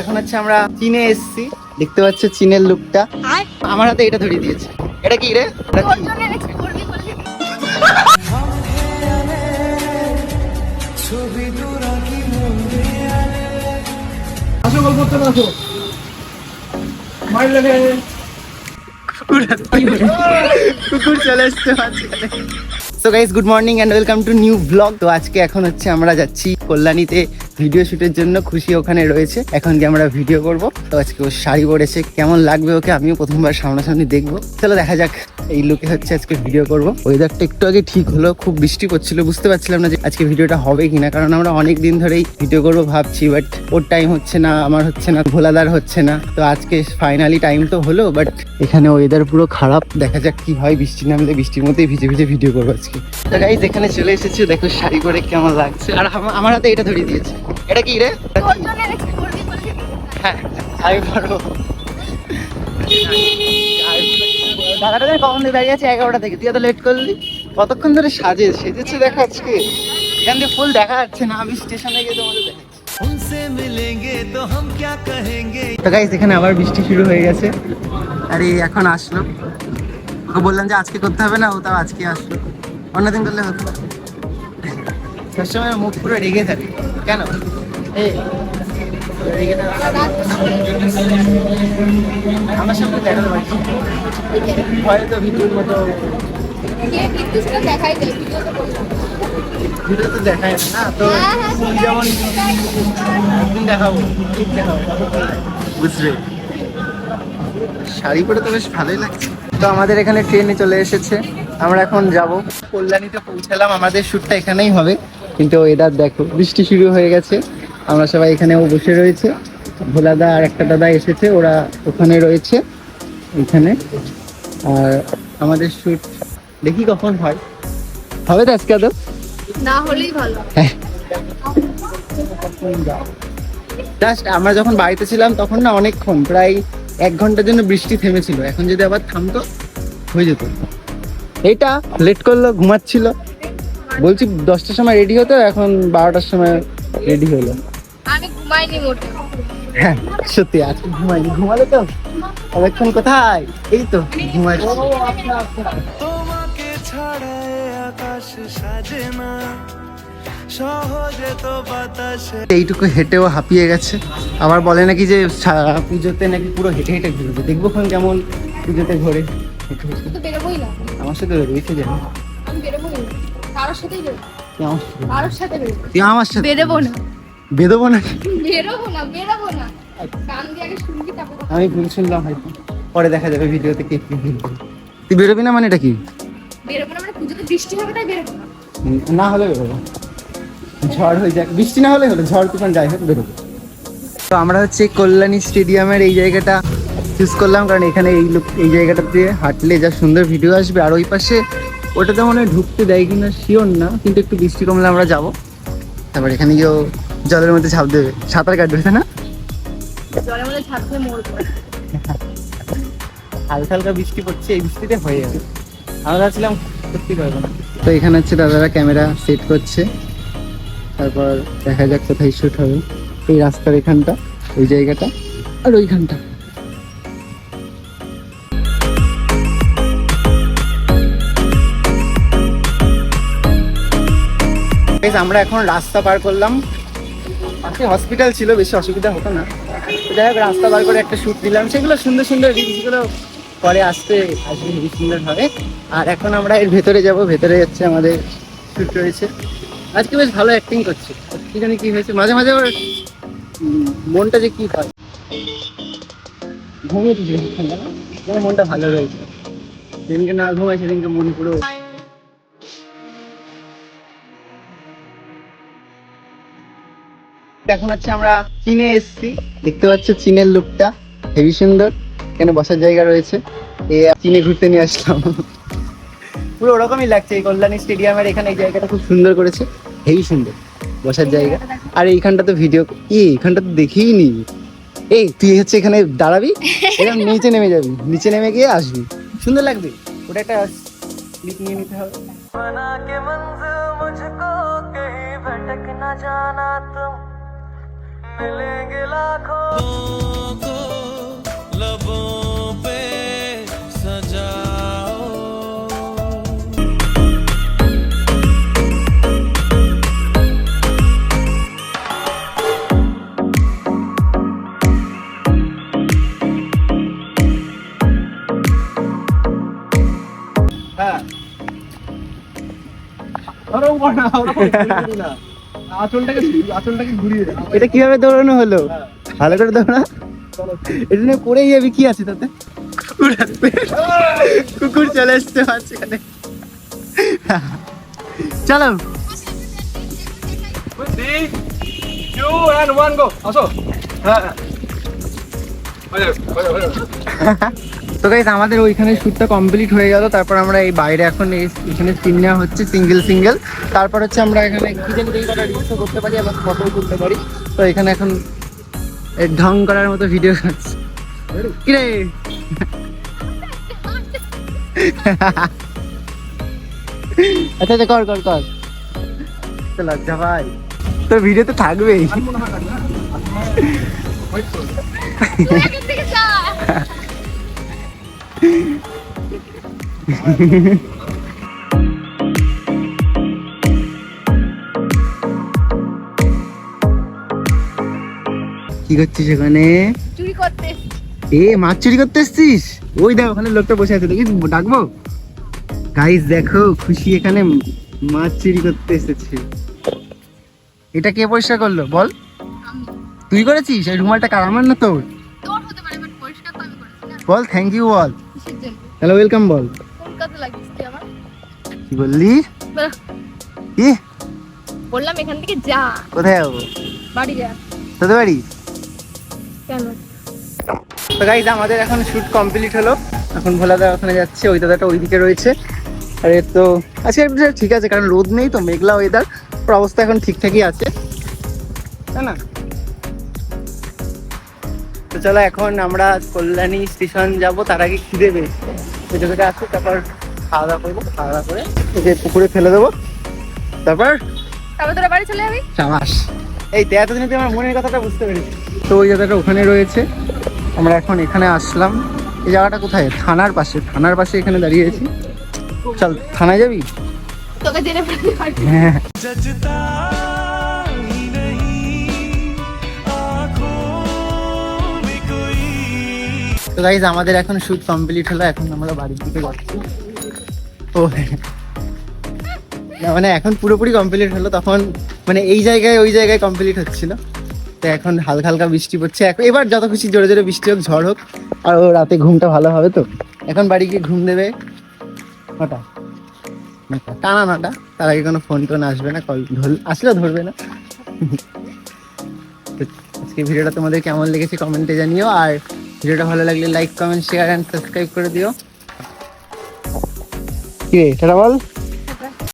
এখন হচ্ছে আমরা চীনে এসেছি। দেখতে পাচ্ছ চীনের লুকটা। আমার হাতে এটা ধরিয়ে দিয়েছে। এটা কি রে? কুকুর চলে এসছে so guys good morning and welcome to new blog তো আজকে এখন হচ্ছে আমরা যাচ্ছি কল্যাণীতে। ভিডিও শুটের জন্য খুশি ওখানে রয়েছে। এখন কি আমরা ভিডিও করব। তো আজকে ও শাড়ি পরেছে, কেমন লাগবে ওকে? আমিও প্রথমবার সামনাসামনি দেখব। চলো দেখা যাক। এই লুকে হচ্ছে আজকে ভিডিও করব। ওয়েদারটা একটু আগে ঠিক হলো খুব বৃষ্টি পড়ছিল বুঝতে পারছিলাম না যে আজকে ভিডিওটা হবে কিনা কারণ আমরা অনেক দিন ধরেই ভিডিও করব ভাবছি বাট ওর টাইম হচ্ছে না আমার হচ্ছে না ভোলাদার হচ্ছে না। তো আজকে ফাইনালি টাইম তো হলো বাট এখানে ওয়েদার পুরো খারাপ দেখা যাক কি হয় বৃষ্টি নামলে বৃষ্টির মধ্যেই ভিজে ভিজে ভিডিও করব আজকে। তো গাইজ এখানে চলে এসেছি দেখো শাড়ি পরে কেমন লাগছে। আর আমার হাতে এটা ধরিয়ে দিয়েছে। এটা কি রে? হ্যাঁ আমি পারব। কখন দিয়ে দাঁড়িয়ে এগারোটা থেকে। লেট করলি? কতক্ষণ ধরে সাজে সেজেছে ফুল দেখা যাচ্ছে না আমি স্টেশনে গিয়ে তোমাদের তো আবার বৃষ্টি শুরু হয়ে গেছে। আরে এখন আসলো। ওকে বললাম যে আজকে করতে হবে না ও তাও আজকে আসলো। অন্যদিন করলে হতো। সবসময় মুখ পুরো রেগে থাকে। কেন? আমার সামনে দেখাতে পারছি হয়তো ভিডিওর মতো দেখাই ভিডিও তো দেখায় না তো যেমন। একদিন দেখাবো ঠিক দেখাবো। শাড়ি পরে তো বেশ ভালোই লাগছে। তো আমাদের এখানে ট্রেনে চলে এসেছে। আমরা এখন যাব। কল্যাণীতে পৌঁছালাম আমাদের শ্যুটটা এখানেই হবে। কিন্তু ওয়েদার দেখো বৃষ্টি শুরু হয়ে গেছে। আমরা সবাই এখানেও বসে রয়েছে। ভোলাদা আর একটা দাদা এসেছে ওরা ওখানে রয়েছে এখানে। আর আমাদের শ্যুট দেখি কখন হয়। হবে তো আজকে আদৌ? না হলেই ভালো। জাস্ট আমরা যখন বাড়িতে ছিলাম তখন না অনেকক্ষণ প্রায় এক ঘণ্টার জন্য বৃষ্টি থেমেছিল। এখন যদি আবার থামতো হয়ে যেত। এইটা লেট করল ঘুমাচ্ছিল। বলছি দশটার সময় রেডি হতো এখন বারোটার সময় রেডি হলো। আমি ঘুমাইনি মোটে। হ্যাঁ সত্যি আজকে ঘুমাইনি। ঘুমালে তো অনেকক্ষণ কোথায়? এই তো ঘুমাইছি তোমাকে ছাড়ায় আকাশ সাজে না সহজে তো বাতাসে। এইটুকু হেঁটেও হাঁপিয়ে গেছে। আবার বলে নাকি যে সা- পুজোতে নাকি পুরো হেঁটে হেঁটে ঘুরবে। দেখব এখন কেমন পুজোতে ঘোরে। না। আমার সাথে রয়েছে না। সাথেই আমার সাথে- বেরোবো। তুই আমার সাথে বেরোবো না? বেরোবো না বেরোবো না। গান দিয়ে আগে শুনবি তারপর আমি ভুল শুনলাম হয়তো। পরে দেখা যাবে ভিডিওতে কে কি তুই বেরোবি না মানে এটা কি? বেরোবো না মানে পুজোতে বৃষ্টি হবে তাই বেরোবো না। হলে বেরোবো। ঝড় হয়ে যাক। বৃষ্টি না হলে হলো ঝড় তুফান যাই হোক বেরোবো। তো আমরা হচ্ছে কল্যাণী স্টেডিয়ামের এই জায়গাটা চুজ করলাম কারণ এখানে এই লোক এই জায়গাটা দিয়ে হাঁটলে যা সুন্দর ভিডিও আসবে। আর ওই পাশে ওটাতে মনে হয় ঢুকতে দেয় কিনা শিওর না কিন্তু একটু বৃষ্টি কমলে আমরা যাব। তারপর এখানে গিয়েও জলের মধ্যে ঝাঁপ দেবে। সাঁতার কাটবে তাই না? জলের মধ্যে ঝাঁপিয়ে মরবো। হালকা হালকা বৃষ্টি পড়ছে এই বৃষ্টিতে হয়ে যাবে। আমরা ভাবছিলাম সত্যি পারব না। তো এখানে হচ্ছে দাদারা ক্যামেরা সেট করছে। তারপর দেখা যাক কোথায় শুট হবে। এই রাস্তার এখানটা ওই জায়গাটা। আর ওইখানটা। আমরা এখন রাস্তা পার করলাম। পাশে হসপিটাল ছিল, বেশি অসুবিধা হতো না। যাই হোক, রাস্তা বার করে একটা শ্যুট দিলাম। সেগুলো সুন্দর সুন্দর রিলসগুলো পরে আসতে আসবে হেবি সুন্দর হবে আর এখন আমরা এর ভেতরে যাব। ভেতরে যাচ্ছে আমাদের শ্যুট রয়েছে। আজকে বেশ ভালো অ্যাক্টিং করছে। কি জানি কি হয়েছে। মাঝে মাঝে ওর মনটা যে কি হয়। ঘুমিয়ে দিয়েছে? যেন মনটা ভালো রয়েছে। যেদিনকে না ঘুমায় সেদিনকে মন পুরো এখন হচ্ছে আমরা চীনে এসেছি দেখতে পাচ্ছ চীনের লুকটা হেভি সুন্দর এখানে বসার জায়গা রয়েছে এ চীনে ঘুরতে নিয়ে আসলাম পুরো ওরকমই লাগছে এই কল্যাণী স্টেডিয়ামের এখানে এই জায়গাটা খুব সুন্দর করেছে হেভি সুন্দর বসার জায়গা আর এইখানটা তো ভিডিও এই এইখানটা তো দেখেই নি এই তুই হচ্ছে এখানে দাঁড়াবি এরকম নিচে নেমে যাবি নিচে নেমে গিয়ে আসবি সুন্দর লাগবে ওটা একটা ক্লিক নিয়ে নিতে হবে बना के मंजिल मुझको कहीं भटक न जाना तुम मिलेंगे लाखों को लबों पे सजाओ হ্যাঁ আঁচলটাকে আঁচলটাকে ঘুরিয়ে এটা কীভাবে দৌড়ানো হলো? ভালো করে দৌড়া। এটা নিয়ে পড়েই যাবি কি আছে তাতে? কুকুর চলে এসছে মাঝখানে। চলো। Three, two, and one, go. আসো। হ্যাঁ, তো গাইস আমাদের ওইখানে শ্যুটটা কমপ্লিট হয়ে গেল। তারপর আমরা এই বাইরে এখন এখানে সিন নেওয়া হচ্ছে সিঙ্গেল সিঙ্গেল তারপর হচ্ছে আমরা এখানে কি জানি এই কটা রিলসও করতে পারি আবার ফটো তুলতে পারি। তো এখানে এখন ঢং করার মতো ভিডিও করছি। কিরে আচ্ছা আচ্ছা কর কর কর। লজ্জা ভাই তোর ভিডিও তো থাকবেই। কি করছিস ওখানে চুরি করতে এ মাছ চুরি করতে এসছিস? ওই দেখ ওখানে লোকটা বসে আছে দেখি ডাকবো? গাইস দেখো খুশি এখানে মাছ চুরি করতে এসেছে। এটা কে পরিষ্কার করল? বল। তুই করেছিস? এই রুমালটা কার? আমার না তোর? বল থ্যাংক ইউ বল। হ্যালো ওয়েলকাম বল। কি বললি। কি? বললাম এখান থেকে যা। কোথায় যাব? বাড়ি যা। তোদের বাড়ি? কেন? তো গাইজ আমাদের এখন শুট কমপ্লিট হলো। এখন ভোলাদা ওখানে যাচ্ছে ওই দাদাটা ওইদিকে রয়েছে। আর তো আজকে ঠিক আছে কারণ রোদ নেই তো মেঘলা ওয়েদার ওর অবস্থা এখন ঠিকঠাকই আছে। তাই না? তো চলো এখন আমরা কল্যাণী স্টেশন যাব তার আগে খিদে পেয়েছি। ওই জায়গাটা আসি তারপর খাওয়া দাওয়া করব খাওয়া দাওয়া করে যে পুকুরে ফেলে দেবো। তারপর তারপর তোরা বাড়ি চলে যাবি? এই তো এতদিনে তুই আমার মনের কথাটা বুঝতে পেরেছি তো ওই জায়গাটা ওখানে রয়েছে। আমরা এখন এখানে আসলাম। এই জায়গাটা কোথায়? থানার পাশে। থানার পাশে এখানে দাঁড়িয়েছি। চল থানায় যাবি? তোকে জেনে হ্যাঁ। তো গাইজ আমাদের এখন শুট কমপ্লিট হলো, এখন আমরা বাড়ির দিকে যাচ্ছি। ও মানে এখন পুরোপুরি কমপ্লিট হলো, তখন মানে এই জায়গায়, ওই জায়গায় কমপ্লিট হচ্ছিল। তো এখন হালকা হালকা বৃষ্টি পড়ছে। এখন এবার যত খুশি জোরে জোরে বৃষ্টি হোক, ঝড় হোক, আর ও রাতে ঘুমটা ভালো হবে তো। এখন বাড়ি গিয়ে ঘুম দেবে। নটা। টানা নটা। তার আগে কোনো ফোন টোন আসবে না কল ধর আসলেও ধরবে না। আজকে ভিডিওটা তোমাদের কেমন লেগেছে কমেন্টে জানিও। আর ভিডিওটা ভালো লাগলে like comment share and subscribe করে দিও। কি রে সেটা বল?